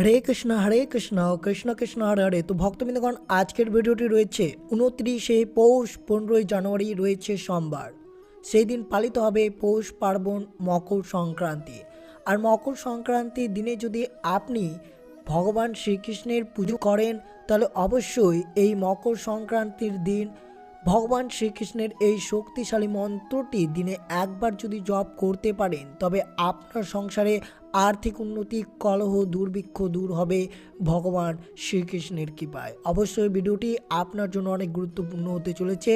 হরে কৃষ্ণ হরে কৃষ্ণ কৃষ্ণ কৃষ্ণ, হরে হরে। তো ভক্তবৃন্দগণ, আজকের ভিডিওটি রয়েছে উনত্রিশে পৌষ, পনেরোই জানুয়ারি রয়েছে সোমবার। সেই দিন পালিত হবে পৌষ পার্বণ মকর সংক্রান্তি। আর মকর সংক্রান্তির দিনে যদি আপনি ভগবান শ্রীকৃষ্ণের পুজো করেন, তাহলে অবশ্যই এই মকর সংক্রান্তির দিন ভগবান শ্রীকৃষ্ণের এই শক্তিশালী মন্ত্রটি দিনে একবার যদি জপ করতে পারেন, তবে আপনার সংসারে আর্থিক উন্নতি, কলহ, দুর্ভিক্ষ দূর হবে ভগবান শ্রীকৃষ্ণের কৃপায়। অবশ্যই ভিডিওটি আপনার জন্য অনেক গুরুত্বপূর্ণ হতে চলেছে।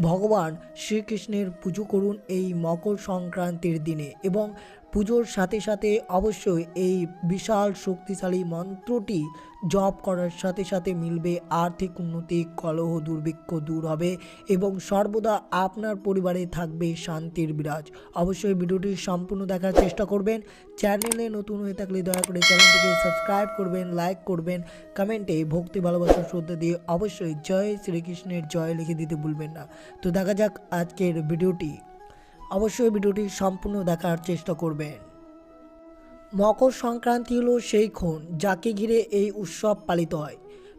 ভগবান শ্রীকৃষ্ণের পুজো করুন এই মকর সংক্রান্তির দিনে এবং পুজোর সাথে সাথে অবশ্যই এই বিশাল শক্তিশালী মন্ত্রটি জপ করার সাথে সাথে মিলবে, আর্থিক উন্নতি, কলহ দুর্ভিক্ষ দূর হবে এবং সর্বদা আপনার পরিবারে থাকবে শান্তির বিরাজ। অবশ্যই ভিডিওটি সম্পূর্ণ দেখার চেষ্টা করবেন। চ্যানেলে নতুন হয়ে থাকলে দয়া করে চ্যানেলটিকে সাবস্ক্রাইব করবেন, লাইক করবেন, কমেন্টে ভক্তি, ভালোবাসা, শ্রদ্ধা দিয়ে অবশ্যই জয় শ্রীকৃষ্ণের জয় লিখে দিতে ভুলবেন না। তো দেখা যাক আজকের ভিডিওটি। অবশ্যই ভিডিওটি সম্পূর্ণ দেখার চেষ্টা করবেন। মকর সংক্রান্তি হলো সেই ক্ষণ যাকে ঘিরে এই উৎসব পালিত হয়।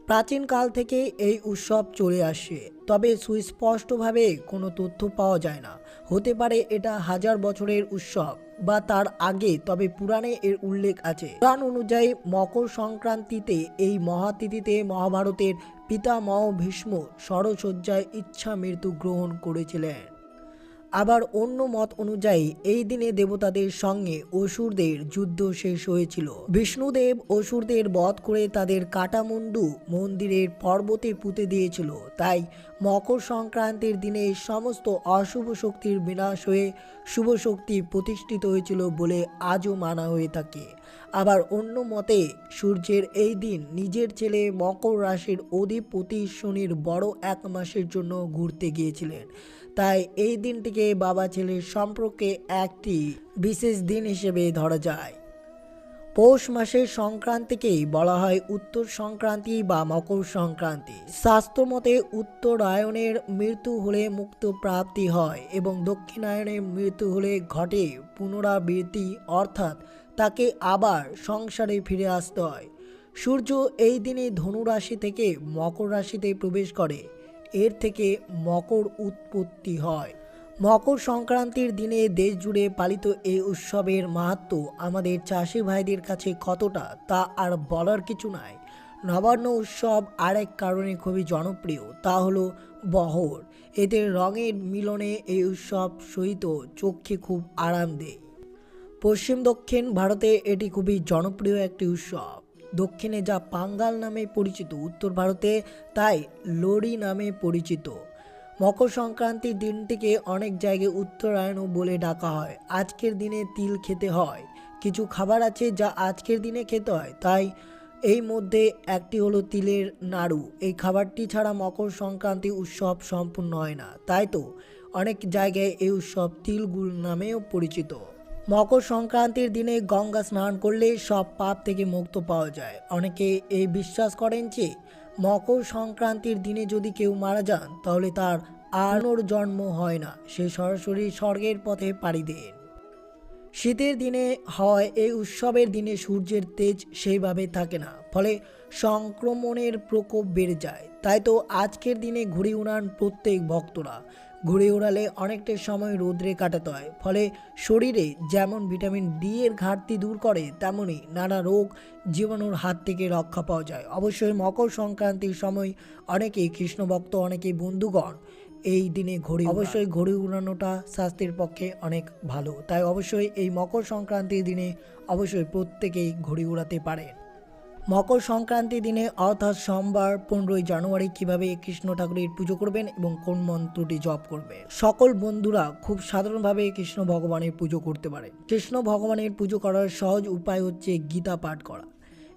প্রাচীনকাল থেকে এই উৎসব চলে আসে, তবে সুস্পষ্টভাবে কোনো তথ্য পাওয়া যায় না। হতে পারে এটা হাজার বছরের উৎসব বা তার আগে, তবে পুরাণে এর উল্লেখ আছে। পুরাণ অনুযায়ী মকর সংক্রান্তিতে এই মহাতিথিতে মহাভারতের পিতামহ ভীষ্ম সরসজ্জায় ইচ্ছা মৃত্যু গ্রহণ করেছিলেন। আবার অন্য মত অনুযায়ী এই দিনে দেবতাদের সঙ্গে অসুরদের যুদ্ধ শেষ হয়েছিল। বিষ্ণুদেব অসুরদের বধ করে তাদের কাটামুন্ডু মন্দিরের পর্বতে পুঁতে দিয়েছিল। তাই মকর সংক্রান্তির দিনে সমস্ত অশুভ শক্তির বিনাশ হয়ে শুভ শক্তি প্রতিষ্ঠিত হয়েছিল বলে আজও মানা হয়ে থাকে। আবার অন্য মতে, সূর্যের এই দিন নিজের ছেলে মকর রাশির অধিপতি শনির বড় এক মাসের জন্য ঘুরতে গিয়েছিলেন। তাই এই দিনটিকে বাবা ছেলের সম্পর্কে একটি বিশেষ দিন হিসেবে ধরা যায়। পৌষ মাসের সংক্রান্তিকেই বলা হয় উত্তর সংক্রান্তি বা মকর সংক্রান্তি। শাস্ত্র মতে উত্তরায়ণের মৃত্যু হলে মুক্ত প্রাপ্তি হয় এবং দক্ষিণায়নের মৃত্যু হলে ঘটে পুনরাবৃত্তি, অর্থাৎ তাকে আবার সংসারে ফিরে আসতে হয়। সূর্য এই দিনে ধনুরাশি থেকে মকর রাশিতে প্রবেশ করে। এর থেকে মকর উৎপত্তি হয়। মকর সংক্রান্তির দিনে দেশ জুড়ে পালিত এই উৎসবের মাহাত্ম আমাদের চাষি ভাইদের কাছে কতটা তা আর বলার কিছু নাই। নবান্ন উৎসব আরেক কারণে খুবই জনপ্রিয়, তা হলো বহর। এদের রঙের মিলনে এই উৎসব সহিত চোখে খুব আরাম দেয়। পশ্চিম দক্ষিণ ভারতে এটি খুবই জনপ্রিয় একটি উৎসব। দক্ষিণে যা পাঙ্গাল নামে পরিচিত, উত্তর ভারতে তাই লোরি নামে পরিচিত। মকর সংক্রান্তির দিনটিকে অনেক জায়গায় উত্তরায়ণও বলে ডাকা হয়। আজকের দিনে তিল খেতে হয়। কিছু খাবার আছে যা আজকের দিনে খেতে হয়। তাই এই মধ্যে একটি হলো তিলের নাড়ু। এই খাবারটি ছাড়া মকর সংক্রান্তি উৎসব সম্পূর্ণ হয় না। তাই তো অনেক জায়গায় এই উৎসব তিলগুল নামেও পরিচিত। মকর সংক্রান্তির দিনে গঙ্গা স্নান করলে সব পাপ থেকে মুক্ত পাওয়া যায়। অনেকে এই বিশ্বাস করেন যে মকর সংক্রান্তির দিনে যদি কেউ মারা যান, তাহলে তার আনোর জন্ম হয় না। সে সরাসরি স্বর্গের পথে পাড়ি দেন। শীতের দিনে হয়, এই উৎসবের দিনে সূর্যের তেজ সেইভাবে থাকে না, ফলে সংক্রমণের প্রকোপ বেড়ে যায়। তাই তো আজকের দিনে ঘুরে উড়ান প্রত্যেক ভক্তরা ঘুরে উড়ালে অনেকটা সময় রোদ্রে কাটাতে হয়। ফলে শরীরে যেমন ভিটামিন ডি এর ঘাটতি দূর করে তেমনই নানা রোগ জীবাণুর হাত থেকে রক্ষা পাওয়া যায়। অবশ্যই মকর সংক্রান্তির সময় অনেকেই কৃষ্ণভক্ত, অনেকেই বন্ধুগণ এই দিনে ঘড়ি অবশ্যই ঘড়ি উড়ানোটা স্বাস্থ্যের পক্ষে অনেক ভালো। তাই অবশ্যই এই মকর সংক্রান্তির দিনে অবশ্যই প্রত্যেকেই ঘড়ি উড়াতে পারেন। মকর সংক্রান্তির দিনে অর্থাৎ সোমবার পনেরোই জানুয়ারি কীভাবে কৃষ্ণ ঠাকুরের পুজো করবেন এবং কোন মন্ত্রটি জপ করবেন সকল বন্ধুরা খুব সাধারণভাবে কৃষ্ণ ভগবানের পুজো করতে পারে। কৃষ্ণ ভগবানের পুজো করার সহজ উপায় হচ্ছে গীতা পাঠ করা।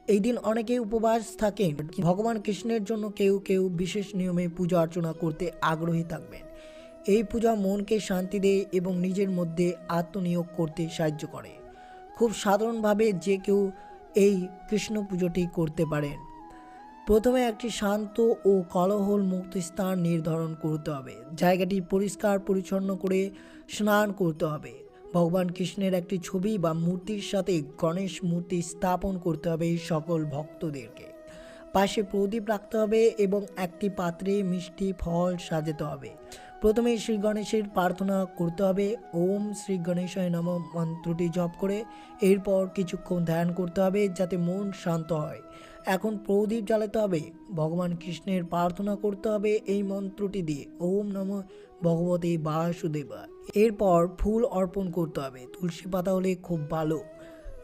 এই দিন অনেকেই উপবাস থাকেন ভগবান কৃষ্ণের জন্য কেউ কেউ বিশেষ নিয়মে পূজা অর্চনা করতে আগ্রহী থাকবেন। এই পূজা মনকে শান্তি দেয় এবং নিজের মধ্যে আত্মনিয়োগ করতে সাহায্য করে। খুব সাধারণভাবে যে কেউ এই কৃষ্ণ পুজোটি করতে পারেন। প্রথমে একটি শান্ত ও কলহল মুক্ত স্থান নির্ধারণ করতে হবে। জায়গাটি পরিষ্কার পরিচ্ছন্ন করে স্নান করতে হবে। ভগবান কৃষ্ণের একটি ছবি বা মূর্তির সাথে গণেশ মূর্তি স্থাপন করতে হবে সকল ভক্তদেরকে। পাশে প্রদীপ রাখতে হবে এবং একটি পাত্রে মিষ্টি ফল সাজাতে হবে। প্রথমে শ্রী গণেশের প্রার্থনা করতে হবে। ওম শ্রী গণেশায় নম মন্ত্রটি জপ করে এরপর কিছুক্ষণ ধ্যান করতে হবে যাতে মন শান্ত হয়। এখন প্রদীপ জ্বালাতে হবে। ভগবান কৃষ্ণের প্রার্থনা করতে হবে এই মন্ত্রটি দিয়ে। ওম নম ভগবতে বাসুদেবা। এরপর ফুল অর্পণ করতে হবে। তুলসী পাতা হলে খুব ভালো।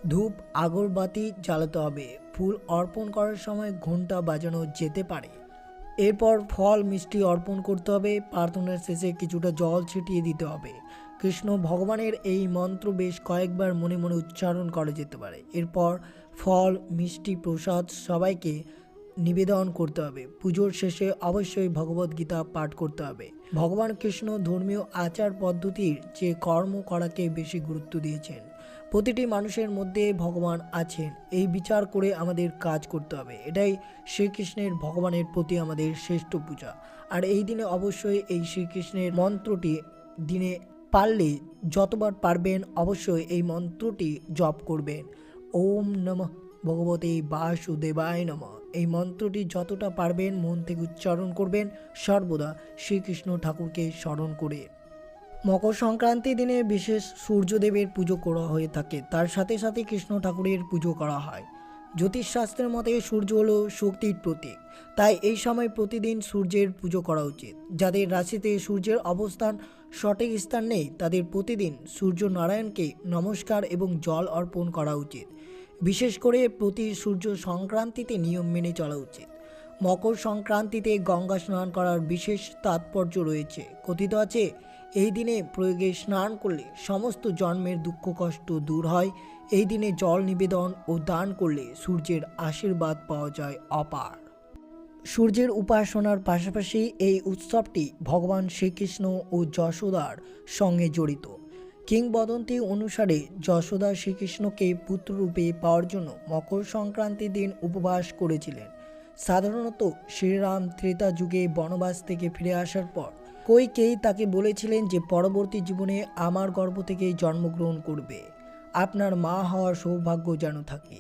ধূপ, আগরবাতি জ্বালাতে হবে। ফুল অর্পণ করার সময় ঘণ্টা বাজানো যেতে পারে। এরপর ফল মিষ্টি অর্পণ করতে হবে। প্রার্থনার শেষে কিছুটা জল ছিটিয়ে দিতে হবে। কৃষ্ণ ভগবানের এই মন্ত্র বেশ কয়েকবার মনে মনে উচ্চারণ করা যেতে পারে। এরপর ফল, মিষ্টি, প্রসাদ সবাইকে নিবেদন করতে হবে। পুজোর শেষে অবশ্যই ভগবত গীতা পাঠ করতে হবে। ভগবান কৃষ্ণ ধর্মীয় আচার পদ্ধতির যে কর্ম করাকে বেশি গুরুত্ব দিয়েছেন। প্রতিটি মানুষের মধ্যে ভগবান আছেন। এই বিচার করে আমাদের কাজ করতে হবে। এটাই শ্রীকৃষ্ণের ভগবানের প্রতি আমাদের শ্রেষ্ঠ পূজা। আর এই দিনে অবশ্যই এই শ্রীকৃষ্ণের মন্ত্রটি দিনে পারলে যতবার পারবেন অবশ্যই এই মন্ত্রটি জপ করবেন। ওম নমঃ ভগবতে বাসুদেবায় নম। এই মন্ত্রটি যতটা পারবেন মন থেকে উচ্চারণ করবেন। সর্বদা শ্রীকৃষ্ণ ঠাকুরকে স্মরণ করে। মকর সংক্রান্তি দিনে বিশেষ সূর্যদেবের পুজো করা হয়ে থাকে। তার সাথে সাথে কৃষ্ণ ঠাকুরের পুজো করা হয়। জ্যোতিষশাস্ত্রের মতে সূর্য হলো শক্তির প্রতীক। তাই এই সময় প্রতিদিন সূর্যের পুজো করা উচিত। যাদের রাশিতে সূর্যের অবস্থান সঠিক স্থান নেই, তাদের প্রতিদিন সূর্য নারায়ণকে নমস্কার এবং জল অর্পণ করা উচিত। বিশেষ করে প্রতি সূর্য সংক্রান্তিতে নিয়ম মেনে চলা উচিত। মকর সংক্রান্তিতে গঙ্গা স্নান করার বিশেষ তাৎপর্য রয়েছে। কথিত আছে এই দিনে প্রয়োগে স্নান করলে সমস্ত জন্মের দুঃখ কষ্ট দূর হয়। এই দিনে জল নিবেদন ও দান করলে সূর্যের আশীর্বাদ পাওয়া যায় অপার। সূর্যের উপাসনার পাশাপাশি এই উৎসবটি ভগবান শ্রীকৃষ্ণ ও যশোদার সঙ্গে জড়িত। কিংবদন্তি অনুসারে যশোদা শ্রীকৃষ্ণকে পুত্ররূপে পাওয়ার জন্য মকর সংক্রান্তির দিন উপবাস করেছিলেন। সাধারণত শ্রীরাম ত্রেতা যুগে বনবাস থেকে ফিরে আসার পর কৈকেয়ী তাকে বলেছিলেন যে পরবর্তী জীবনে আমার গর্ভ থেকেই জন্মগ্রহণ করবে। আপনার মা হওয়ার সৌভাগ্য যেন থাকে।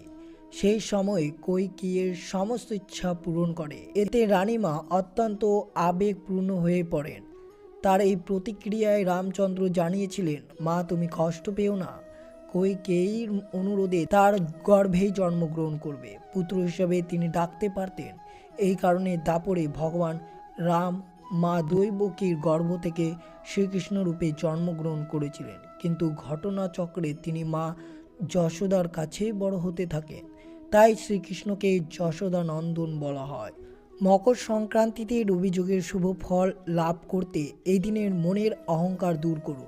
সেই সময় কৈকেয়ীর সমস্ত ইচ্ছা পূরণ করে। এতে রানীমা অত্যন্ত আবেগপূর্ণ হয়ে পড়েন। তার এই প্রতিক্রিয়ায় রামচন্দ্র জানিয়েছিলেন, মা, তুমি কষ্ট পেও না। কৈকেয়ীর অনুরোধে তার গর্ভেই জন্মগ্রহণ করবে। পুত্র হিসেবে তিনি ডাকতে পারতেন। এই কারণে দাপরে ভগবান রাম মা দৈবকীর গর্ভ থেকে শ্রীকৃষ্ণ রূপে জন্মগ্রহণ করেছিলেন। কিন্তু ঘটনাচক্রে তিনি মা যশোদার কাছেই বড় হতে থাকেন। তাই শ্রীকৃষ্ণকে যশোদা নন্দন বলা হয়। মকর সংক্রান্তিতে রবিযোগের শুভ ফল লাভ করতে এই দিনের মনের অহংকার দূর করুন।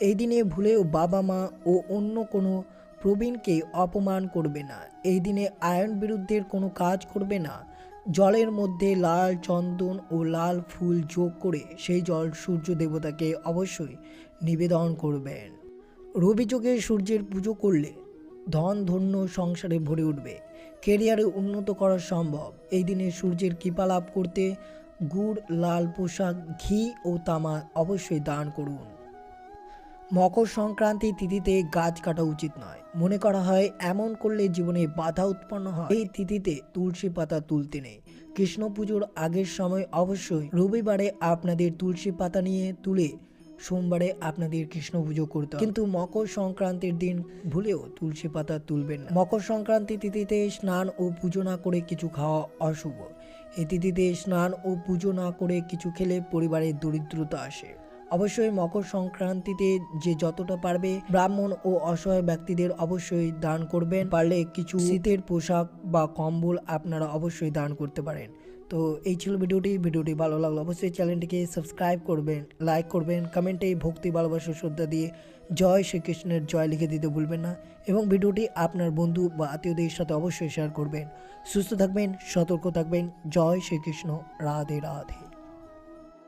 এই দিনে ভুলেও বাবা মা ও অন্য কোনো প্রবীণকে অপমান করবে না। এই দিনে আয়ন বিরুদ্ধের কোনো কাজ করবে না। জলের মধ্যে লাল চন্দন ও লাল ফুল যোগ করে সেই জল সূর্য দেবতাকে অবশ্যই নিবেদন করবেন। রবিযোগে সূর্যের পুজো করলে ধন ধন্য সংসারে ভরে উঠবে। কেরিয়ারে উন্নত করা সম্ভব। এই দিনে সূর্যের কৃপা লাভ করতে গুড়, লাল পোশাক, ঘি ও তামা অবশ্যই দান করুন। মকর সংক্রান্তি তিথিতে গাছ কাটা উচিত নয়। মনে করা হয়, এমন করলে জীবনে বাধা উৎপন্ন হয়। এই তিথিতে তুলসী পাতা তুলতে নেই। কৃষ্ণ পুজোর আগের সময় অবশ্যই রবিবারে আপনাদের তুলসী পাতা নিয়ে তুলে সোমবারে আপনাদের কৃষ্ণ পুজো করতে। কিন্তু মকর সংক্রান্তির দিন ভুলেও তুলসী পাতা তুলবেন না। মকর সংক্রান্তি তিথিতে স্নান ও পুজো না করে কিছু খাওয়া অশুভ। এই তিথিতে স্নান ও পুজো না করে কিছু খেলে পরিবারের দরিদ্রতা আসে। অবশ্যই মকর সংক্রান্তিতে যে যতটা পারবে ব্রাহ্মণ ও অসহায় ব্যক্তিদের অবশ্যই দান করবেন। পারলে কিছু শীতের পোশাক বা কম্বল আপনারা অবশ্যই দান করতে পারেন। তো এই ছিল ভিডিওটি। ভিডিওটি ভালো লাগল অবশ্যই চ্যানেলটিকে সাবস্ক্রাইব করবেন, লাইক করবেন, কমেন্টে ভক্তি, ভালোবাসা, শ্রদ্ধা দিয়ে জয় শ্রীকৃষ্ণের জয় লিখে দিতে ভুলবেন না এবং ভিডিওটি আপনার বন্ধু বা আত্মীয়দের সাথে অবশ্যই শেয়ার করবেন। সুস্থ থাকবেন, সতর্ক থাকবেন। জয় শ্রীকৃষ্ণ। রাধে রাধে।